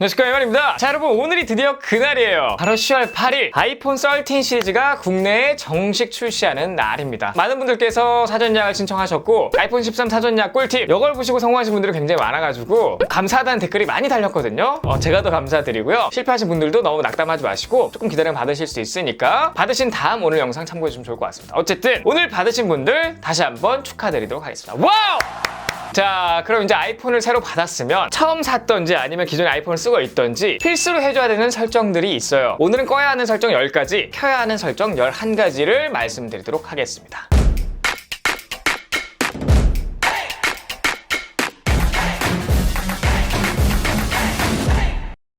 안녕하십니까 이만입니다. 자 여러분 오늘이 드디어 그날이에요. 바로 10월 8일 아이폰 13 시리즈가 국내에 정식 출시하는 날입니다. 많은 분들께서 사전 예약을 신청하셨고 아이폰 13 사전 예약 꿀팁 이걸 보시고 성공하신 분들이 굉장히 많아가지고 감사하다는 댓글이 많이 달렸거든요. 어, 제가 더 감사드리고요. 실패하신 분들도 너무 낙담하지 마시고 조금 기다리면 받으실 수 있으니까 받으신 다음 오늘 영상 참고해주시면 좋을 것 같습니다. 어쨌든 오늘 받으신 분들 다시 한번 축하드리도록 하겠습니다. 와우! 자, 그럼 이제 아이폰을 새로 받았으면 처음 샀던지 아니면 기존에 아이폰을 쓰고 있던지 필수로 해줘야 되는 설정들이 있어요. 오늘은 꺼야 하는 설정 10가지, 켜야 하는 설정 11가지를 말씀드리도록 하겠습니다.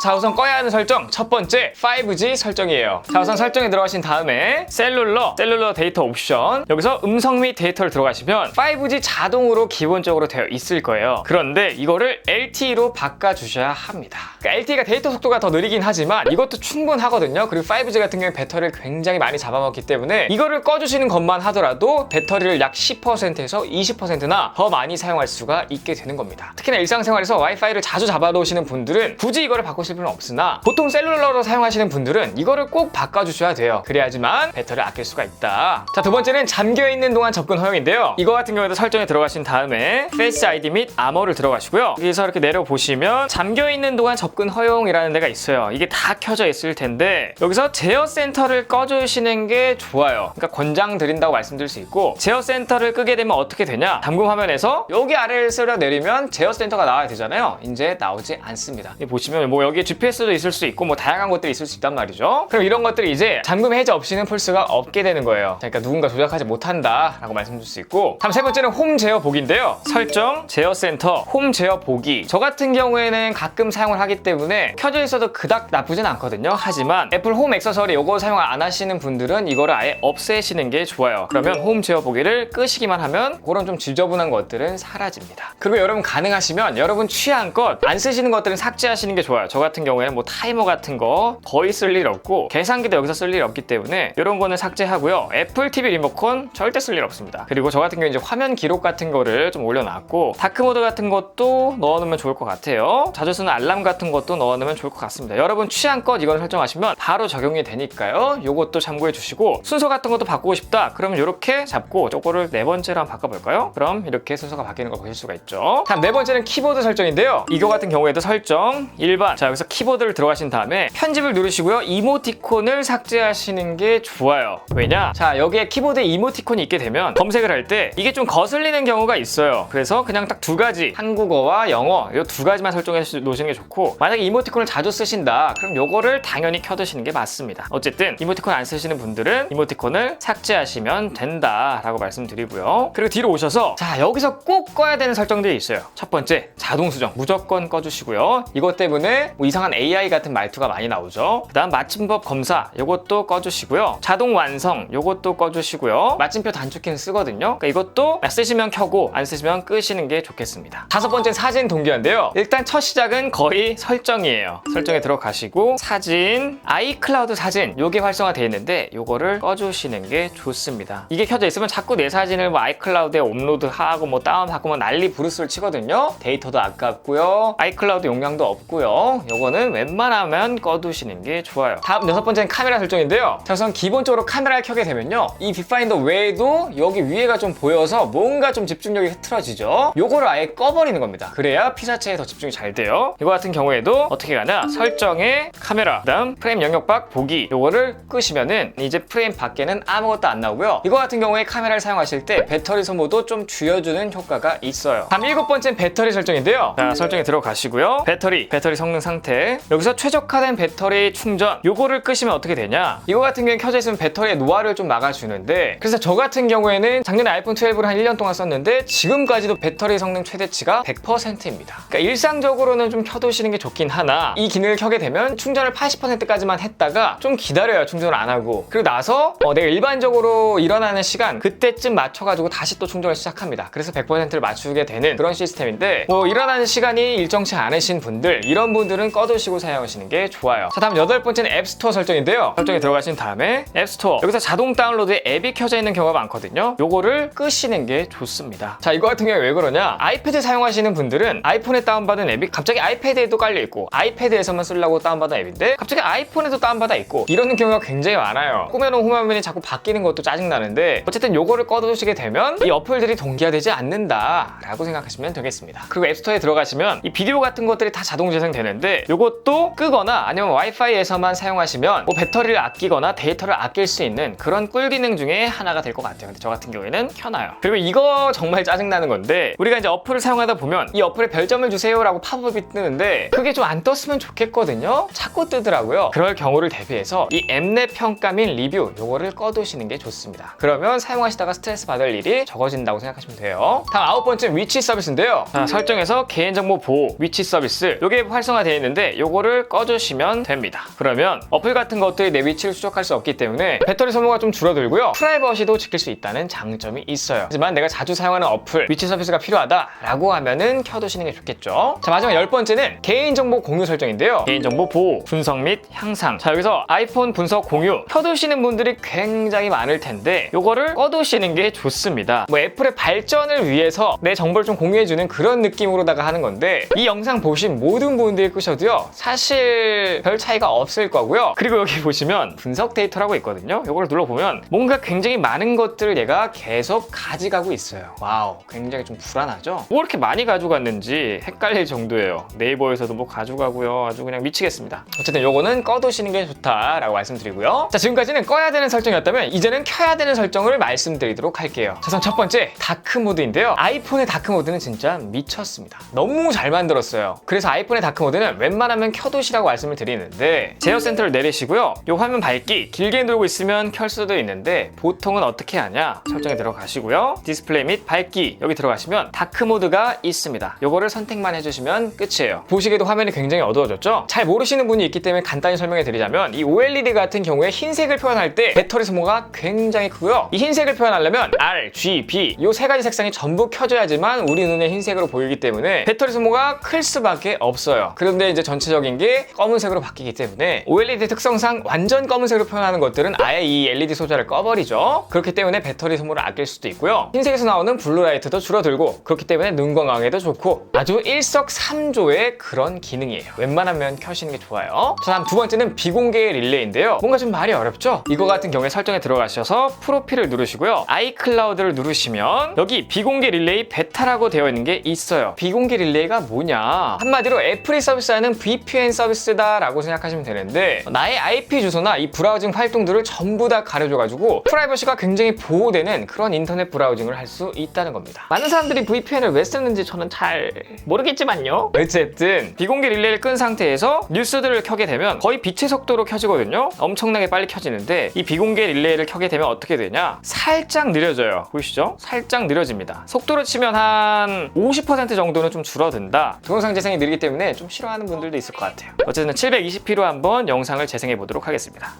자 우선 꺼야 하는 설정. 첫 번째 5G 설정이에요. 자 우선 설정에 들어가신 다음에 셀룰러 셀룰러 데이터 옵션. 여기서 음성 및 데이터를 들어가시면 5G 자동으로 기본적으로 되어 있을 거예요. 그런데 이거를 LTE로 바꿔주셔야 합니다. 그러니까 LTE가 데이터 속도가 더 느리긴 하지만 이것도 충분하거든요. 그리고 5G 같은 경우에 배터리를 굉장히 많이 잡아먹기 때문에 이거를 꺼주시는 것만 하더라도 배터리를 약 10%에서 20%나 더 많이 사용할 수가 있게 되는 겁니다. 특히나 일상생활에서 와이파이를 자주 잡아놓으시는 분들은 굳이 이거를 바꾸 실 필요는 없으나 보통 셀룰러로 사용하시는 분들은 이거를 꼭 바꿔주셔야 돼요. 그래야지만 배터리를 아낄 수가 있다. 자 두 번째는 잠겨있는 동안 접근 허용인데요. 이거 같은 경우에도 설정에 들어가신 다음에 페이스 아이디 및 암호를 들어가시고요. 여기서 이렇게 내려보시면 잠겨있는 동안 접근 허용이라는 데가 있어요. 이게 다 켜져 있을 텐데 여기서 제어 센터를 꺼주시는 게 좋아요. 그러니까 권장 드린다고 말씀드릴 수 있고 제어 센터를 끄게 되면 어떻게 되냐? 담금 화면에서 여기 아래를 쓸어 내리면 제어 센터가 나와야 되잖아요. 이제 나오지 않습니다. 보시면 뭐 여기 에 GPS도 있을 수 있고 뭐 다양한 것들이 있을 수 있단 말이죠. 그럼 이런 것들이 이제 잠금 해제 없이는 풀 수가 없게 되는 거예요. 그러니까 누군가 조작하지 못한다 라고 말씀드릴 수 있고. 다음 세 번째는 홈 제어 보기인데요. 설정 제어 센터 홈 제어 보기 저 같은 경우에는 가끔 사용을 하기 때문에 켜져 있어도 그닥 나쁘진 않거든요. 하지만 애플 홈 액세서리 이거 사용 안 하시는 분들은 이거를 아예 없애시는 게 좋아요. 그러면 홈 제어 보기를 끄시기만 하면 그런 좀 지저분한 것들은 사라집니다. 그리고 여러분 가능하시면 여러분 취향껏 안 쓰시는 것들은 삭제하시는 게 좋아요. 저 같은 경우에는 뭐 타이머 같은 거 거의 쓸 일 없고 계산기도 여기서 쓸 일 없기 때문에 이런 거는 삭제하고요. 애플 TV 리모컨 절대 쓸 일 없습니다. 그리고 저 같은 경우 이제 화면 기록 같은 거를 좀 올려놨고 다크 모드 같은 것도 넣어놓으면 좋을 것 같아요. 자주 쓰는 알람 같은 것도 넣어놓으면 좋을 것 같습니다. 여러분 취향껏 이걸 설정하시면 바로 적용이 되니까요. 요것도 참고해 주시고 순서 같은 것도 바꾸고 싶다? 그러면 이렇게 잡고 저거를 네 번째로 한번 바꿔볼까요? 그럼 이렇게 순서가 바뀌는 걸 보실 수가 있죠. 다음 네 번째는 키보드 설정인데요. 이거 같은 경우에도 설정 일반 자 여기서 키보드를 들어가신 다음에 편집을 누르시고요. 이모티콘을 삭제하시는 게 좋아요. 왜냐? 자 여기에 키보드에 이모티콘이 있게 되면 검색을 할 때 이게 좀 거슬리는 경우가 있어요. 그래서 그냥 딱 두 가지. 한국어와 영어. 이 두 가지만 설정해 놓으시는 게 좋고 만약에 이모티콘을 자주 쓰신다 그럼 요거를 당연히 켜두시는 게 맞습니다. 어쨌든 이모티콘 안 쓰시는 분들은 이모티콘을 삭제하시면 된다라고 말씀드리고요. 그리고 뒤로 오셔서 자 여기서 꼭 꺼야 되는 설정들이 있어요. 첫 번째 자동 수정. 무조건 꺼주시고요. 이것 때문에 뭐 이상한 AI 같은 말투가 많이 나오죠. 그 다음 맞춤법 검사 요것도 꺼주시고요. 자동 완성 요것도 꺼주시고요. 마침표 단축키는 쓰거든요. 그러니까 이것도 쓰시면 켜고 안 쓰시면 끄시는 게 좋겠습니다. 다섯 번째 사진 동기화인데요. 일단 첫 시작은 거의 설정이에요. 설정에 들어가시고 사진 아이클라우드 사진 요게 활성화되어 있는데 요거를 꺼주시는 게 좋습니다. 이게 켜져 있으면 자꾸 내 사진을 뭐 아이클라우드에 업로드하고 뭐 다운받고 뭐 난리 부르스를 치거든요. 데이터도 아깝고요. 아이클라우드 용량도 없고요 요거는 웬만하면 꺼두시는 게 좋아요. 다음 여섯 번째는 카메라 설정인데요. 자 우선 기본적으로 카메라를 켜게 되면요. 이 빅파인더 외에도 여기 위에가 좀 보여서 뭔가 좀 집중력이 흐트러지죠. 요거를 아예 꺼버리는 겁니다. 그래야 피사체에 더 집중이 잘 돼요. 이거 같은 경우에도 어떻게 가냐 설정에 카메라 그다음 프레임 영역 밖 보기 요거를 끄시면은 이제 프레임 밖에는 아무것도 안 나오고요. 이거 같은 경우에 카메라를 사용하실 때 배터리 소모도 좀 줄여주는 효과가 있어요. 다음 일곱 번째는 배터리 설정인데요. 자 설정에 들어가시고요. 배터리 배터리 성능 상태 여기서 최적화된 배터리 충전 요거를 끄시면 어떻게 되냐? 이거 같은 경우에 켜져 있으면 배터리의 노화를 좀 막아주는데 그래서 저 같은 경우에는 작년에 아이폰 12를 한 1년 동안 썼는데 지금까지도 배터리 성능 최대치가 100%입니다. 그러니까 일상적으로는 좀 켜두시는 게 좋긴 하나. 이 기능을 켜게 되면 충전을 80%까지만 했다가 좀 기다려요 충전을 안 하고. 그리고 나서 어, 내가 일반적으로 일어나는 시간 그때쯤 맞춰가지고 다시 또 충전을 시작합니다. 그래서 100%를 맞추게 되는 그런 시스템인데 뭐 일어나는 시간이 일정치 않으신 분들 이런 분들은 꺼두시고 사용하시는 게 좋아요. 자, 다음 여덟 번째는 앱스토어 설정인데요. 설정에 들어가신 다음에 앱스토어 여기서 자동 다운로드에 앱이 켜져 있는 경우가 많거든요. 요거를 끄시는 게 좋습니다. 자, 이거 같은 경우에 왜 그러냐? 아이패드 사용하시는 분들은 아이폰에 다운받은 앱이 갑자기 아이패드에도 깔려 있고 아이패드에서만 쓰려고 다운받은 앱인데 갑자기 아이폰에도 다운받아 있고 이러는 경우가 굉장히 많아요. 꾸며놓은 화면이 자꾸 바뀌는 것도 짜증나는데 어쨌든 요거를 꺼두시게 되면 이 어플들이 동기화되지 않는다라고 생각하시면 되겠습니다. 그리고 앱스토어에 들어가시면 이 비디오 같은 것들이 다 자동 재생되는데 요것도 끄거나 아니면 와이파이에서만 사용하시면 뭐 배터리를 아끼거나 데이터를 아낄 수 있는 그런 꿀 기능 중에 하나가 될 것 같아요. 근데 저 같은 경우에는 켜놔요. 그리고 이거 정말 짜증나는 건데 우리가 이제 어플을 사용하다 보면 이 어플에 별점을 주세요라고 팝업이 뜨는데 그게 좀 안 떴으면 좋겠거든요. 자꾸 뜨더라고요. 그럴 경우를 대비해서 이 앱내 평가 및 리뷰 요거를 꺼두시는 게 좋습니다. 그러면 사용하시다가 스트레스 받을 일이 적어진다고 생각하시면 돼요. 다음 아홉 번째 위치 서비스인데요. 자, 설정에서 개인정보 보호 위치 서비스 요게 활성화되어 있는 데 요거를 꺼주시면 됩니다. 그러면 어플 같은 것들이 내 위치를 추적할 수 없기 때문에 배터리 소모가 좀 줄어들고요. 프라이버시도 지킬 수 있다는 장점이 있어요. 하지만 내가 자주 사용하는 어플 위치 서비스가 필요하다라고 하면은 켜두시는 게 좋겠죠. 자 마지막 열 번째는 개인정보 공유 설정인데요. 개인정보 보호, 분석 및 향상. 자 여기서 아이폰 분석 공유 켜두시는 분들이 굉장히 많을 텐데 요거를 꺼두시는 게 좋습니다. 뭐 애플의 발전을 위해서 내 정보를 좀 공유해주는 그런 느낌으로다가 하는 건데 이 영상 보신 모든 분들이 끄셔 도요 사실 별 차이가 없을 거고요. 그리고 여기 보시면 분석 데이터라고 있거든요. 요걸 눌러보면 뭔가 굉장히 많은 것들을 얘가 계속 가져가고 있어요. 와우 굉장히 좀 불안하죠? 뭐 이렇게 많이 가져갔는지 헷갈릴 정도예요. 네이버에서도 뭐 가져가고요. 아주 그냥 미치겠습니다. 어쨌든 요거는 꺼두시는 게 좋다라고 말씀드리고요. 자 지금까지는 꺼야 되는 설정이었다면 이제는 켜야 되는 설정을 말씀드리도록 할게요. 자, 우선 첫 번째 다크 모드인데요. 아이폰의 다크 모드는 진짜 미쳤습니다. 너무 잘 만들었어요. 그래서 아이폰의 다크 모드는 웬만하면 켜두시라고 말씀을 드리는데 제어 센터를 내리시고요. 요 화면 밝기 길게 누르고 있으면 켤 수도 있는데 보통은 어떻게 하냐? 설정에 들어가시고요. 디스플레이 및 밝기 여기 들어가시면 다크 모드가 있습니다. 요거를 선택만 해주시면 끝이에요. 보시기에도 화면이 굉장히 어두워졌죠? 잘 모르시는 분이 있기 때문에 간단히 설명해 드리자면 이 OLED 같은 경우에 흰색을 표현할 때 배터리 소모가 굉장히 크고요. 이 흰색을 표현하려면 R, G, B 이 세 가지 색상이 전부 켜져야지만 우리 눈에 흰색으로 보이기 때문에 배터리 소모가 클 수밖에 없어요. 그런데 이제 전체적인 게 검은색으로 바뀌기 때문에 OLED 특성상 완전 검은색으로 표현하는 것들은 아예 이 LED 소자를 꺼버리죠. 그렇기 때문에 배터리 소모를 아낄 수도 있고요. 흰색에서 나오는 블루라이트도 줄어들고 그렇기 때문에 눈 건강에도 좋고 아주 일석삼조의 그런 기능이에요. 웬만하면 켜시는 게 좋아요. 자, 다음 두 번째는 비공개 릴레이인데요. 뭔가 좀 말이 어렵죠? 이거 같은 경우에 설정에 들어가셔서 프로필을 누르시고요. 아이클라우드를 누르시면 여기 비공개 릴레이 베타라고 되어 있는 게 있어요. 비공개 릴레이가 뭐냐? 한마디로 애플이 서비스하는 VPN 서비스다라고 생각하시면 되는데 나의 IP 주소나 이 브라우징 활동들을 전부 다 가려줘가지고 프라이버시가 굉장히 보호되는 그런 인터넷 브라우징을 할 수 있다는 겁니다. 많은 사람들이 VPN을 왜 쓰는지 저는 잘 모르겠지만요. 어쨌든 비공개 릴레이를 끈 상태에서 뉴스들을 켜게 되면 거의 빛의 속도로 켜지거든요. 엄청나게 빨리 켜지는데 이 비공개 릴레이를 켜게 되면 어떻게 되냐? 살짝 느려져요. 보이시죠? 살짝 느려집니다. 속도로 치면 한 50% 정도는 좀 줄어든다. 동영상 재생이 느리기 때문에 좀 싫어하는 분 들도 있을 것 같아요. 어쨌든 720p로 한번 영상을 재생해 보도록 하겠습니다.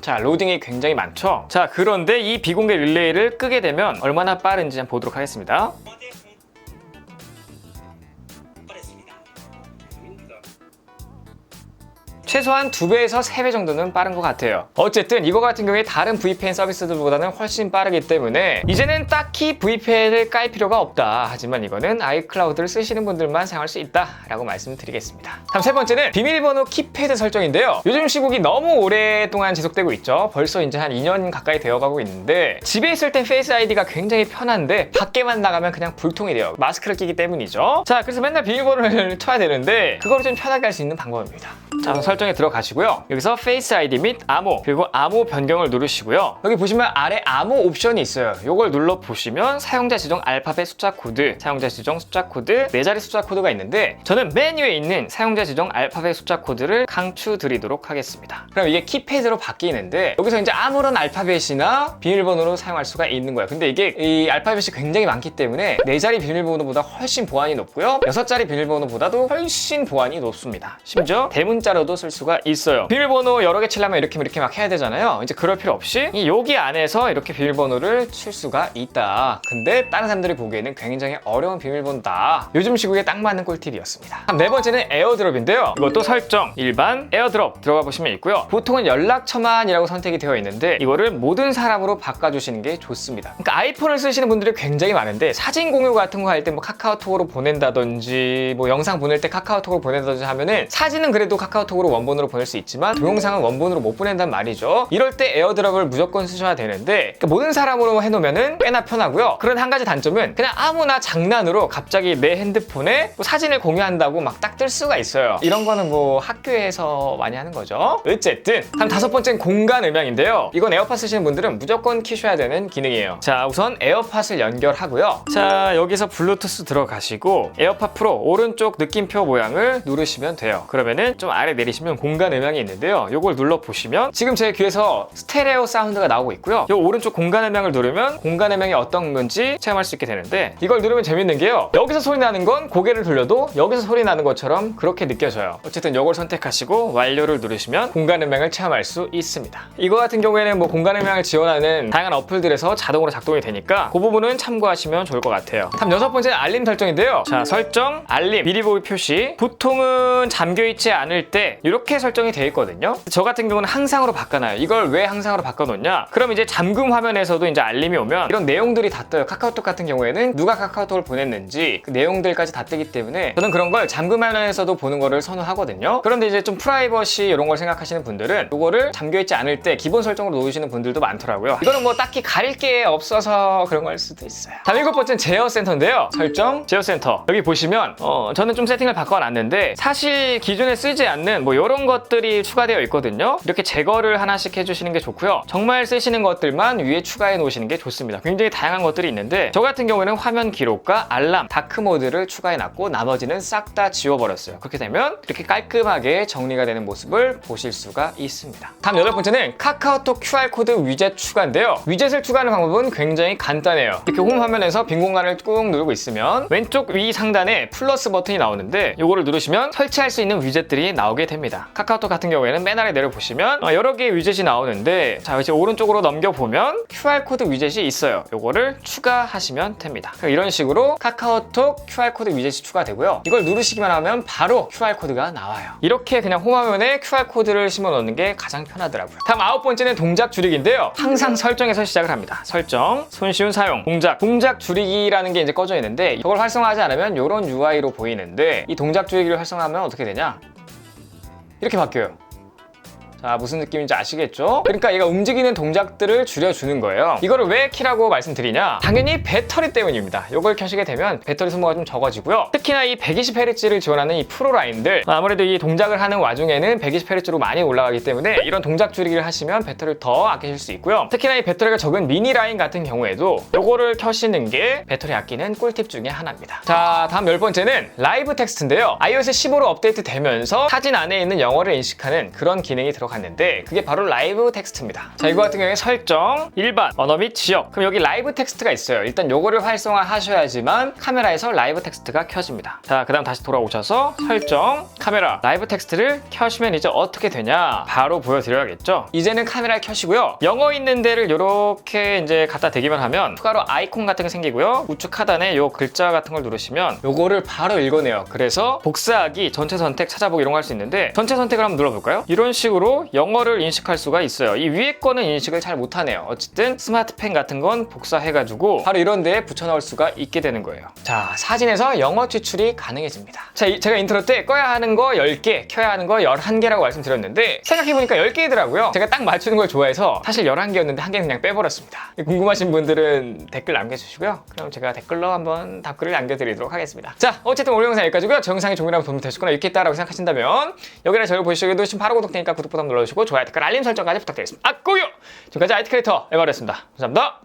자, 로딩이 굉장히 많죠? 자, 그런데 이 비공개 릴레이를 끄게 되면 얼마나 빠른지 한번 보도록 하겠습니다. 어제 최소한 2배에서 3배 정도는 빠른 것 같아요. 어쨌든 이거 같은 경우에 다른 VPN 서비스들보다는 훨씬 빠르기 때문에 이제는 딱히 VPN을 깔 필요가 없다. 하지만 이거는 아이클라우드를 쓰시는 분들만 사용할 수 있다라고 말씀드리겠습니다. 다음 세 번째는 비밀번호 키패드 설정인데요. 요즘 시국이 너무 오랫동안 지속되고 있죠. 벌써 이제 한 2년 가까이 되어가고 있는데 집에 있을 땐 페이스 아이디가 굉장히 편한데 밖에만 나가면 그냥 불통이 돼요. 마스크를 끼기 때문이죠. 자, 그래서 맨날 비밀번호를 쳐야 되는데 그거를 좀 편하게 할 수 있는 방법입니다. 자, 우선 설정에 들어가시고요. 여기서 페이스 아이디 및 암호 그리고 암호 변경을 누르시고요. 여기 보시면 아래 암호 옵션이 있어요. 이걸 눌러 보시면 사용자 지정 알파벳 숫자 코드, 사용자 지정 숫자 코드, 네 자리 숫자 코드가 있는데 저는 맨 위에 있는 사용자 지정 알파벳 숫자 코드를 강추 드리도록 하겠습니다. 그럼 이게 키패드로 바뀌는데 여기서 이제 아무런 알파벳이나 비밀번호로 사용할 수가 있는 거예요. 근데 이게 이 알파벳이 굉장히 많기 때문에 네 자리 비밀번호보다 훨씬 보안이 높고요. 여섯 자리 비밀번호보다도 훨씬 보안이 높습니다. 심지어 대문자로도 쓸 수가 있어요. 비밀번호 여러 개 치려면 이렇게 이렇게 막 해야 되잖아요. 이제 그럴 필요 없이 이 여기 안에서 이렇게 비밀번호를 칠 수가 있다. 근데 다른 사람들이 보기에는 굉장히 어려운 비밀번호다. 요즘 시국에 딱 맞는 꿀팁이었습니다. 네 번째는 에어드롭인데요. 이것도 설정 일반 에어드롭 들어가 보시면 있고요. 보통은 연락처만이라고 선택이 되어 있는데 이거를 모든 사람으로 바꿔주시는 게 좋습니다. 그러니까 아이폰을 쓰시는 분들이 굉장히 많은데 사진 공유 같은 거 할 때 뭐 카카오톡으로 보낸다든지 뭐 영상 보낼 때 카카오톡으로 보낸다든지 하면은 사진은 그래도 카카오톡으로 원본으로 보낼 수 있지만 동영상은 원본으로 못 보낸단 말이죠. 이럴 때 에어드롭을 무조건 쓰셔야 되는데 그러니까 모든 사람으로 해놓으면은 꽤나 편하고요. 그런 한 가지 단점은 그냥 아무나 장난으로 갑자기 내 핸드폰에 뭐 사진을 공유한다고 막 딱 뜰 수가 있어요. 이런 거는 뭐 학교에서 많이 하는 거죠. 어쨌든 다음 다섯 번째는 공간 음향인데요. 이건 에어팟 쓰시는 분들은 무조건 키셔야 되는 기능이에요. 자 우선 에어팟을 연결하고요. 자 여기서 블루투스 들어가시고 에어팟 프로 오른쪽 느낌표 모양을 누르시면 돼요. 그러면은 좀 아래 내리시면 공간 음향이 있는데요. 이걸 눌러 보시면 지금 제 귀에서 스테레오 사운드가 나오고 있고요. 이 오른쪽 공간 음향을 누르면 공간 음향이 어떤 건지 체험할 수 있게 되는데 이걸 누르면 재밌는 게요. 여기서 소리 나는 건 고개를 돌려도 여기서 소리 나는 것처럼 그렇게 느껴져요. 어쨌든 이걸 선택하시고 완료를 누르시면 공간 음향을 체험할 수 있습니다. 이거 같은 경우에는 뭐 공간 음향을 지원하는 다양한 어플들에서 자동으로 작동이 되니까 그 부분은 참고하시면 좋을 것 같아요. 다음 여섯 번째는 알림 설정인데요. 자 설정 알림 미리 보기 표시 보통은 잠겨 있지 않을 때 이렇게 설정이 되어 있거든요. 저 같은 경우는 항상으로 바꿔놔요. 이걸 왜 항상으로 바꿔놓냐? 그럼 이제 잠금 화면에서도 이제 알림이 오면 이런 내용들이 다 떠요. 카카오톡 같은 경우에는 누가 카카오톡을 보냈는지 그 내용들까지 다 뜨기 때문에 저는 그런 걸 잠금 화면에서도 보는 거를 선호하거든요. 그런데 이제 좀 프라이버시 이런 걸 생각하시는 분들은 이거를 잠겨 있지 않을 때 기본 설정으로 놓으시는 분들도 많더라고요. 이거는 뭐 딱히 가릴 게 없어서 그런 걸 수도 있어요. 다음 일곱 번째는 제어 센터인데요. 설정 제어 센터 여기 보시면 어, 저는 좀 세팅을 바꿔놨는데 사실 기존에 쓰지 않는 뭐 이런 것들이 추가되어 있거든요. 이렇게 제거를 하나씩 해주시는 게 좋고요. 정말 쓰시는 것들만 위에 추가해 놓으시는 게 좋습니다. 굉장히 다양한 것들이 있는데 저 같은 경우에는 화면 기록과 알람, 다크 모드를 추가해 놨고 나머지는 싹 다 지워버렸어요. 그렇게 되면 이렇게 깔끔하게 정리가 되는 모습을 보실 수가 있습니다. 다음 여덟 번째는 카카오톡 QR코드 위젯 추가인데요. 위젯을 추가하는 방법은 굉장히 간단해요. 이렇게 홈 화면에서 빈 공간을 꾹 누르고 있으면 왼쪽 위 상단에 플러스 버튼이 나오는데 이거를 누르시면 설치할 수 있는 위젯들이 나오게 됩니다. 카카오톡 같은 경우에는 맨 아래 내려보시면 어, 여러 개의 위젯이 나오는데 자 이제 오른쪽으로 넘겨보면 QR코드 위젯이 있어요. 이거를 추가하시면 됩니다. 그러니까 이런 식으로 카카오톡 QR코드 위젯이 추가되고요. 이걸 누르시기만 하면 바로 QR코드가 나와요. 이렇게 그냥 홈 화면에 QR코드를 심어 넣는 게 가장 편하더라고요. 다음 아홉 번째는 동작 줄이기인데요. 항상 설정에서 시작을 합니다. 설정, 손쉬운 사용, 동작. 동작 줄이기라는 게 이제 꺼져 있는데 이걸 활성화하지 않으면 이런 UI로 보이는데 이 동작 줄이기를 활성화하면 어떻게 되냐? 이렇게 바뀌어요. 자, 무슨 느낌인지 아시겠죠? 그러니까 얘가 움직이는 동작들을 줄여주는 거예요. 이거를 왜 키라고 말씀드리냐? 당연히 배터리 때문입니다. 이걸 켜시게 되면 배터리 소모가 좀 적어지고요. 특히나 이 120Hz를 지원하는 이 프로 라인들 아무래도 이 동작을 하는 와중에는 120Hz로 많이 올라가기 때문에 이런 동작 줄이기를 하시면 배터리를 더 아끼실 수 있고요. 특히나 이 배터리가 적은 미니 라인 같은 경우에도 이거를 켜시는 게 배터리 아끼는 꿀팁 중에 하나입니다. 자, 다음 열 번째는 라이브 텍스트인데요. iOS 15로 업데이트 되면서 사진 안에 있는 영어를 인식하는 그런 기능이 들어 갔는데 그게 바로 라이브 텍스트입니다. 자, 이거 같은 경우에 설정, 일반, 언어 및 지역. 그럼 여기 라이브 텍스트가 있어요. 일단 요거를 활성화 하셔야지만 카메라에서 라이브 텍스트가 켜집니다. 자, 그 다음 다시 돌아오셔서 설정, 카메라, 라이브 텍스트를 켜시면 이제 어떻게 되냐? 바로 보여드려야겠죠? 이제는 카메라를 켜시고요. 영어 있는 데를 이렇게 이제 갖다 대기만 하면 추가로 아이콘 같은 게 생기고요. 우측 하단에 요 글자 같은 걸 누르시면 요거를 바로 읽어내요. 그래서 복사하기, 전체 선택, 찾아보기 이런 거 할 수 있는데 전체 선택을 한번 눌러볼까요? 이런 식으로 영어를 인식할 수가 있어요. 이 위에 거는 인식을 잘 못하네요. 어쨌든 스마트펜 같은 건 복사해가지고 바로 이런 데에 붙여넣을 수가 있게 되는 거예요. 자, 사진에서 영어 추출이 가능해집니다. 자, 이- 제가 인트로 때 꺼야 하는 거 10개, 켜야 하는 거 11개라고 말씀드렸는데 생각해보니까 10개더라고요. 제가 딱 맞추는 걸 좋아해서 사실 11개였는데 한 개는 그냥 빼버렸습니다. 궁금하신 분들은 댓글 남겨주시고요. 그럼 제가 댓글로 한번 답글을 남겨드리도록 하겠습니다. 자, 어쨌든 오늘 영상 여기까지고요. 저 영상이 조금이라도 도움이 되셨거나 유익했다라고 생각하신다면 여기나 저를 보시기도 지금 바로 구독되니까 구독 버튼 눌러주시고 좋아요, 댓글, 알림 설정까지 부탁드리겠습니다. 아, 꾸요! 지금까지 IT 크리에이터 에바였습니다 감사합니다.